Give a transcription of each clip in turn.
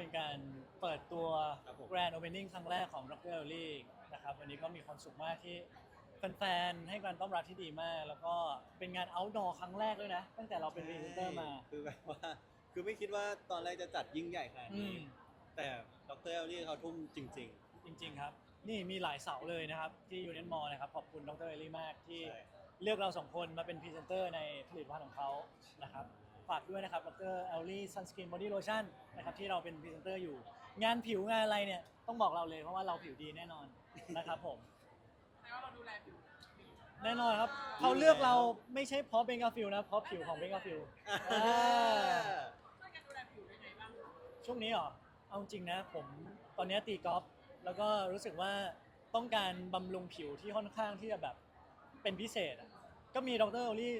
เป็นการเปิดตัว ครับผม Grand Opening ครั้งแรกของ r o c k e r l y นะครับวันนี้ก็มีความสุขมากที่แฟนๆให้การต้อนรับที่ดีมาก แล้วก็เป็นงาน outdoor ครั้งแรกด้วยนะ ตั้งแต่เราเป็นพรีเซนเตอร์มา คือแบบว่า คือไม่คิดว่าตอนแรกจะจัดยิ่งใหญ่ขนาดอืนี้ ม แต่ดรเอลลี่เขาทุ่มจริง จริงๆครับ นี่มีหลายเสาเลยนะครับที่ยูเนียนมอลนะครับขอบคุณดรเอลลี่มากที่ใช่ เลือกเราสองคนมาเป็นพรีเซนเตอร์ในผลิตภัณฑ์ของเขานะครับ ฝากด้วยนะครับดรเอลลี่ซันสกินบอดี้โลชั่นนะครับที่เราเป็นพรีเซนเตอร์อยู่ งานผิวงานอะไรเนี่ยต้องบอกเราเลยเพราะว่าเราผิวดีแน่นอนนะครับผมแต่ว่าเราดูแลผิวแน่นอนครับเขาเลือกเราไม่ใช่เพราะเบงกาฟิลนะเพราะผิวของเบงกาฟิลๆอ่าช่วยกันดูแลผิวยังไงบ้างคะช่วงนี้เหรอเอาจริงนะ ผมตอนนี้ตีกอล์ฟแล้วก็รู้สึกว่าต้องการบำรุงผิวที่ค่อนข้างที่จะแบบเป็นพิเศษอะก็มีดรโอลี่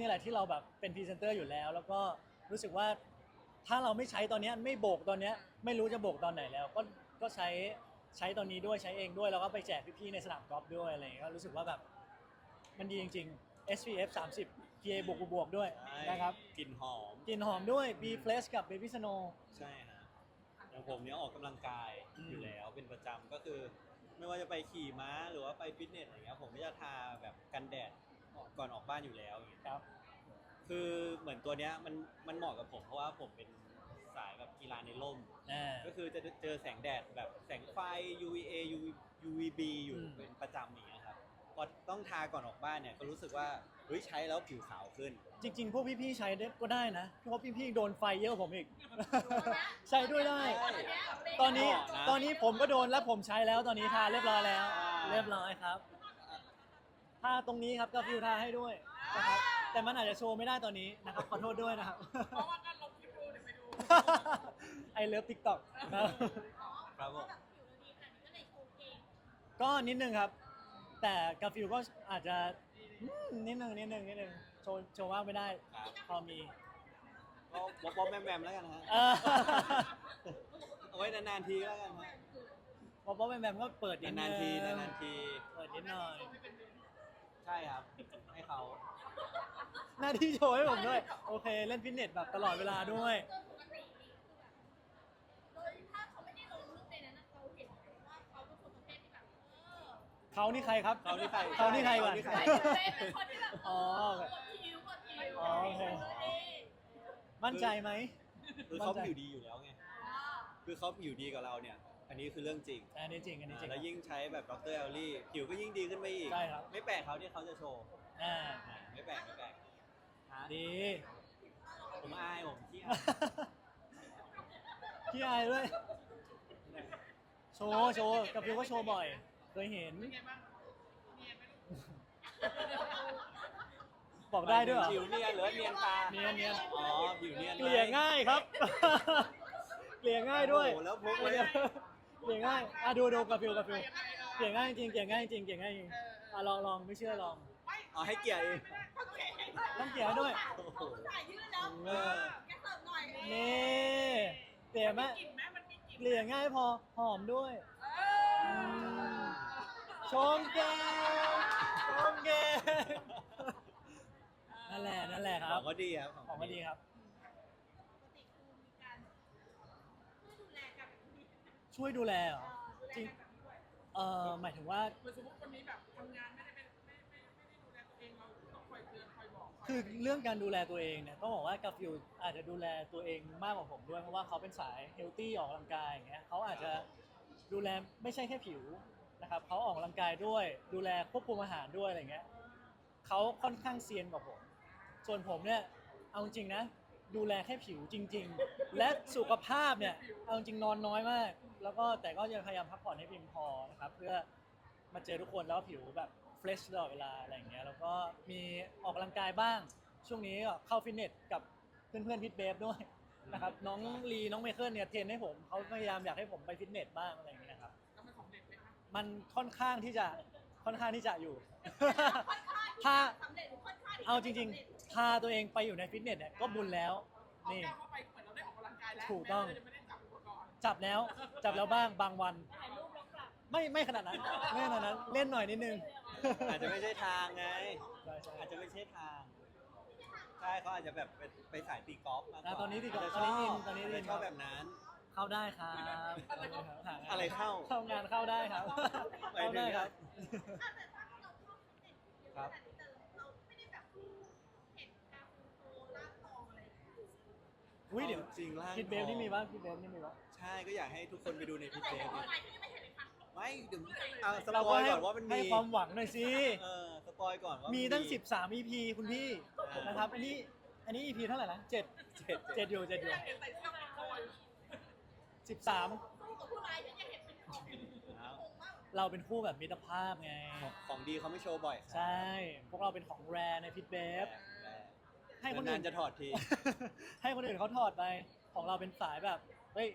นี่แหละที่เราแบบเป็นพรีเซนเตอร์อยู่แล้ว แล้วก็รู้สึกว่าถ้าเราไม่ใช้ตอนเนี้ยไม่โบกตอนเนี้ยไม่รู้จะโบกตอนไหนแล้ว ก็ก็ใช้ใช้ตอนนี้ด้วยใช้เองด้วยแล้วก็ไปแจกพี่ๆในสนามกอล์ฟด้วยอะไรอย่างเงี้ยก็รู้สึกว่าแบบมันดีจริง ๆ SPF 30 PA บวกบวกๆด้วยใช่นะครับกลิ่นหอม กลิ่นหอมด้วย B Fresh กับ Baby Snow ใช่ฮะอย่างผมเนี้ยออกกำลังกายอืม อยู่แล้วเป็นประจำก็คือ ไม่ว่าจะไปขี่ม้าหรือว่าไปฟิตเนสอะไรเงี้ยผมก็จะทาแบบกันแดด ก่อนออกบ้านอยู่แล้วอย่างเงี้ยครับ คือเหมือนตัวเนี้ยมันมันเหมาะกับผมเพราะว่าผมเป็นสายแบบกีฬาในร่ม อ่า ก็คือจะเจอแสงแดดแบบแสงไฟ UVA UVB อยู่อืม เป็นประจำอย่างเงี้ยครับพอต้องทาก่อนออกบ้านเนี่ยก็รู้สึกว่าเฮ้ยใช้แล้วผิวขาวขึ้น จริง ๆ พวกพี่ๆใช้ได้ก็ได้นะเพราะพี่ๆโดนไฟเยอะกว่าผมอีก ใช้ด้วยได้ใช่ตอนนี้เหมาะนะตอนนี้ผมก็โดนแล้วผมใช้แล้วตอนนี้ทาเรียบร้อยแล้ว อ่า เรียบร้อยครับ ทาตรงนี้ครับก็ฟิวทาให้ด้วยนะครับแต่มันอาจจะโชว์ไม่ได้ตอนนี้นะครับขอโทษด้วยนะครับ เพราะว่าก็ลงคลิปดูเดี๋ยวไปดูไอเลิฟทิกตอกครับผมก็นิดนึงครับ แต่กาฟิวก็อาจจะอืมนิดนึงนิดนึงนิดนึงโชว์โชว์ว่างไม่ได้ ครับพอมีก็บ๊อบบ๊อบแมมแมมแล้วกันฮะเออเอาไว้นานๆทีแล้วกันฮะพอป๊อปแบมแบมก็เปิดนิดนึนางนๆทีนานๆที เปิดนิดหน่อยใช่ครับ ให้เขา หน้าที่โชว์ให้ผมด้วย โอเค เล่นฟิตเนสแบบตลอดเวลาด้วย โดยถ้าเขาไม่ได้ลงรูปในนั้นนะเราเห็นว่าเขาเป็นคนประเภทที่แบบเออเขานี่ใครครับเขานี่ใครเขานี่ใครก่อน เขานี่ใครไม่เป็นเป็นคนที่แบบอ๋อกดคิวกดคิวอ๋อโอเคมั่นใจไหม คือเขาผิวดีอยู่แล้วไง คือเขาผิวดีกับเราเนี่ย อันนี้คือเรื่องจริงอันนี้จริงอันนี้จริง แล้วยิ่งใช้แบบดรเอลลี่ผิวก็ยิ่งดีขึ้นไปอีกใช่ครับ ไม่แปลกเขาที่เขาจะโชว์อ่าอ่าไม่แปลกไม่แปลกฮะดี ผมอายผมขี้อายพี่อายด้วย โชว์โชว์กับฟิวก็โชว์บ่อย เคยเห็น เป็นไงบ้างเนียนไหมลูก บอกได้ด้วยเหรอ ผิวเนียนหรือว่าเนียนตาเนียนเนียน อ๋อผิวเนียนไหมเกลี่ยง่ายครับ เกลี่ยง่ายด้วย โอ้โหแล้วพกเกไว้ลี่ย เกลี่ยง่ายอะดูดูกับฟิวกับฟิวยังไงเออเกลี่ยง่ายจริงเกลี่ยง่ายจริงเกลี่ยง่ายจริงอะลองลองไม่เชื่อลองไม่อ๋อให้เกลี่ยเองเขาเก่งต้องเกลี่ยให้ด้วย เขาถ่ายยืดแล้วเออ แกเสิร์ฟหน่อยนี่เกลี่ยไหมกลิ่นไหมมันมีกลิ่นเกลี่ยง่ายพอหอมด้วย เออชมแก้วชมแก้วนั่นแหละนั่นแหละคขรัอบงก็ดีครับของก็ดีครับ ปกติคือมีการช่วยดูแลกันแบบนี้ ช่วยดูแลเหรอจริงเอ่อหมายถึงว่า เหมือนสมมติคนนี้แบบทำงานไม่ได้ไม่ไม่ไม่ไม่ได้ดูแลตัวเองเราต้องคอยเตือนคอยบอกยคือเรื่องการดูแลตัวเองเนี่ยต้องบอกว่ากาฟิลอาจจะดูแลตัวเองมากกว่าผมด้วยเพราะว่าเขาเป็นสายเฮลตี้ออกกำลังกายอย่างเงี้ยเขาอาจจะดูแลไม่ใช่แค่ผิวนะครับเขาออกกำลังกายด้วย ดูแลควบคุมอาหารด้วยอะไรเงี้ยเขาค่อนข้างเซียนกว่าผม ส่วนผมเนี่ยเอาจริงนะ ดูแลแค่ผิวจริง ๆ และสุขภาพเนี่ยเอาจริงนอนน้อยมาก แล้วก็แต่ก็ยังพยายามพักผ่อนให้เพียงพอนะครับเพื่อมาเจอทุกคนแล้วผิวแบบเฟรชตลอดเวลาอะไรอย่างเงี้ยแล้วก็มีออกกำลังกายบ้าง ช่วงนี้ก็เข้าฟิตเนสกับเพื่อนๆพิทเบฟด้วยนะครับน้องลีน้องไมเคิลเนี่ยเทรนให้ผมเขาพยายามอยากให้ผมไปฟิตเนสบ้างอะไรอย่างเงี้ยครับแล้วมันสำเร็จไหมคะมันค่อนข้างที่จะค่อนข้างที่จะอยู่ ค่อนข้างที่ถ้าจะสำเร็จหรือค่อนข้างที่ะเอาจริง ไม่สำเจๆ พาตัวเองไปอยู่ในฟิตเนสเนี่ยก็บุญแล้วเอานี่ ก้าวเข้าไปเหมือนเราได้ออกกำลังกายแล้วถูกต้อง แม้เราจะไม่ได้จับอุปกรณ์จับแล้วจับแล้วบ้างบางวัน ถ่ายรูปแล้วกลับไม่ไม่ขนาดนั้นไม่ขนาดนั้นเล่นหน่อยนิดนึงอาจจะไม่ใช่ทางไง ใช่ใช่อาจจะไม่ใช่ทาง ใช่เขาอาจจะแบบไปไปสายตีกอล์ฟมากกอะว่าตอนนี้ตีกอล์ฟาจจะตอนนี้อินชบตอนนี้อินาจจะชอบแบบนั้น เขาเข้าได้ครับหางานอะไรเข้าเข้างานเข้าได้ครับหมายเข้าถึงได้ครับ อะแต่ถ้าเราชอบเด็กเยอะขนาดนี้แต่เราไม่ได้แบบเห็นการโตร่างทองอะไรอย่างเงี้ย อุ้ยเดี๋ยวจริงล่างคิดเบฟนี่มีปะคิดเบฟนี่มีปะใช่ก็อยากให้ทุกคนไปดูในพิแต่เศษออนไลน์ที่ยังไม่เห็นเลยค่ะไม่เดี๋ยวเอาสเราปก็อยให้ก่อนว่ามันให้มีความหวังหน่อยสิ เออสปอยก่อนว่ามีมีตั้ง 13 EP คุณพี่อ่านนะครับ อันนี้ อันนี้ EP เท่าไหร่นะเจ็ดเจ็ดเจ็ดอยู่เจ็ดอยู่เห็นใส่เสื้อเป็นโอยสิบสามสู้กับผู้ร้ายฉันยังเห็นเป็นของเอาคงมากเราเป็นคู่แบบมิตรภาพไง ของดีเขาไม่โชว์บ่อยครับใช่ พวกเราเป็นของแรในพิทเบฟแรก ให้คนนาอื่นนๆจะถอดที ให้คนอื่นเขาถอดไป ของเราเป็นสายแบบ เฮ้ย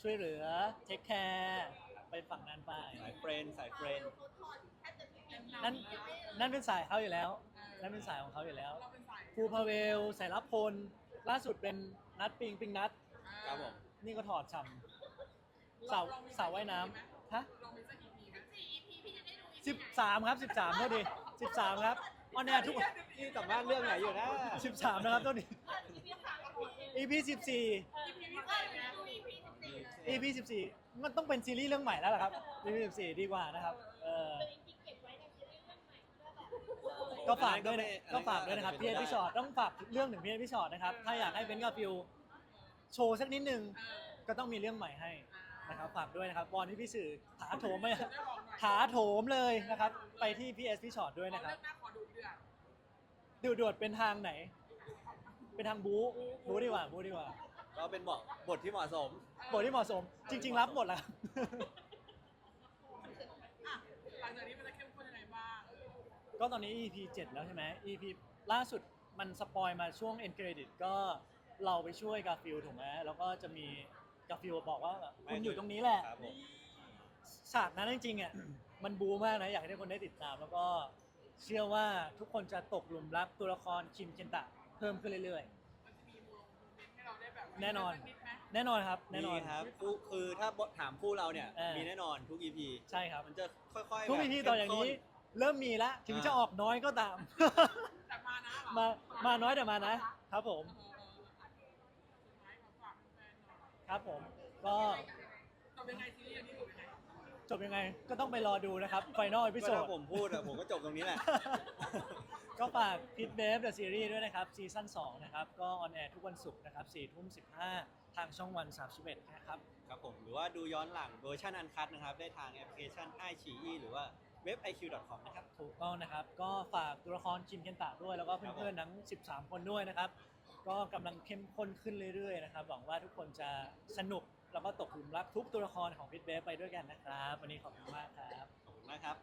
ช่วยเหลือ เทคแคร์ไปฝั่งนั้นไป สายเฟรนด์สายเฟรนด์เขาทอดแทบจะไม่มีนั่น นั่นเป็นสายเขาอยู่แล้ว นั่นเป็นสายของเขาอยู่แล้วเราเป็นสายครูพาเวล สายรับพล ล่าสุดเป็นนัดปิงปิงนัด ครับผม นี่ก็ถอดฉ่ำสาวสาวว่ายน้ำฮะลองมีสักกี่ปีไหมสี่ EP พี่จะได้ดู EP สิบสามครับสิบสามเท่าดีสิบสามครับ ออนแอร์ทุกนี่สัมภาษณ์เรื่องไหนอยู่นะสิบสามนะครับเท่าดี EP สามกับ EP สิบสี่ EP พิเศษนะดู EP สิบสี่เลย EP สิบสี่มันต้องเป็นซีรีส์เรื่องใหม่แล้วล่ะครับ EP สิบสี่ดีกว่านะครับ เออจริงๆเก็บไว้ในซีรีส์เรื่องใหม่เพื่อแบบเออก็ฝากด้วยนะอันนั้นก็ก็ฝากด้วยนะครับเป็นพี่ไปเอ็ได้พี่ชอตต้องฝากเรื่องถึงพี่เอ็พี่ชอตนะครับ ถ้าอยากให้เบนกับฟิวโชว์สักนิดนึงก็ต้องมีเรื่องใหม่ให้ นะครับฝากด้วยนะครับวอนที่พี่สื่อถาโถมไหมได้บอกหน่อยถาโถมเลยนะครับ ไปที่พี่เอสพี่ชอตด้วยขอนะครับเรื่องหน้าขอดูเดือดดูดวดเป็นทางไหน เป็นทางบู๊บู๊ดีกว่าบู๊ดีกว่า ก็เป็นเหมาะบทที่เหมาะสม บทที่เหมาะสม จริง ๆ รับหมดแล้วครับอะหลังจากนี้มันจะเข้มข้นยังไงบ้างเออก็ตอนนี้ EP 7 แล้วใช่ไหม EP ล่าสุดมันสปอยมาช่วง end credit ก็เราไปช่วยกาฟิลถูกไหมแล้วก็จะมี กาฟิลบอกว่าคุณอยู่ตรงนี้แหละ ครับผมฉากนั้นจริงๆอะ มันบูมากนะ อยากให้ทุกคนได้ติดตาม แล้วก็เชื่อว่าทุกคนจะตกหลุมรักตัวละครคิมเคนตะเพิ่มขึ้นเรื่อย มันจะมีโมเมนต์ให้เราได้แบบแน่นอน สักดไหมๆ แน่นอนครับ แน่นอน มีครับคู่คือถ้าถามคู่เราเนี่ย เออ มีแน่นอนทุก EP ใช่ครับมันจะค่อยๆทุกแบบ EP ต่ออย่างนี้เข้มข้เริ่มมีแล้วถึงจะออกน้อยก็ตาม แต่มานะเหรอมามาน้อยแต่มานะ ครับผม เออเออเออสุดท้ายขอฝากแฟนหน่อย ครับผมก็จบยังไงซีรีส์อันนี้จบยังไงจบยังไงก็ต้องไปรอดูนะครับไฟนอลก็พิโซด ถ้าผมพูดอะผมก็จบตรงนี้แหละ ก็ฝากพิทเบฟเดอะซีรีส์ด้วยนะครับซีซั่น2นะครับ ก็ออนแอร์ทุกวันศุกร์นะครับ4ทุ่ม15 ทางช่องวัน 31 นะครับ ครับผมหรือว่าดูย้อนหลังเวอร์ชันอันคัดนะครับ ได้ทางแอปพลิเคชัน i อ i หรือว่าเว็บ iq.com นะครับ ถูกต้องนะครับ ก็ฝากตัวละครคิมเคนตะด้วย แล้วก็เพื่อนๆทั้ง 13 คนด้วยนะครับ ก็กำลังเข้มข้นขึ้นเรื่อยๆนะครับหวังว่าทุกคนจะสนุกแล้วก็ตกหลุมรักทุกตัวละครของพิทเบฟไปด้วยกันนะครับ วันนี้ขอบคุณมากครับ ขอบคุณมากครับ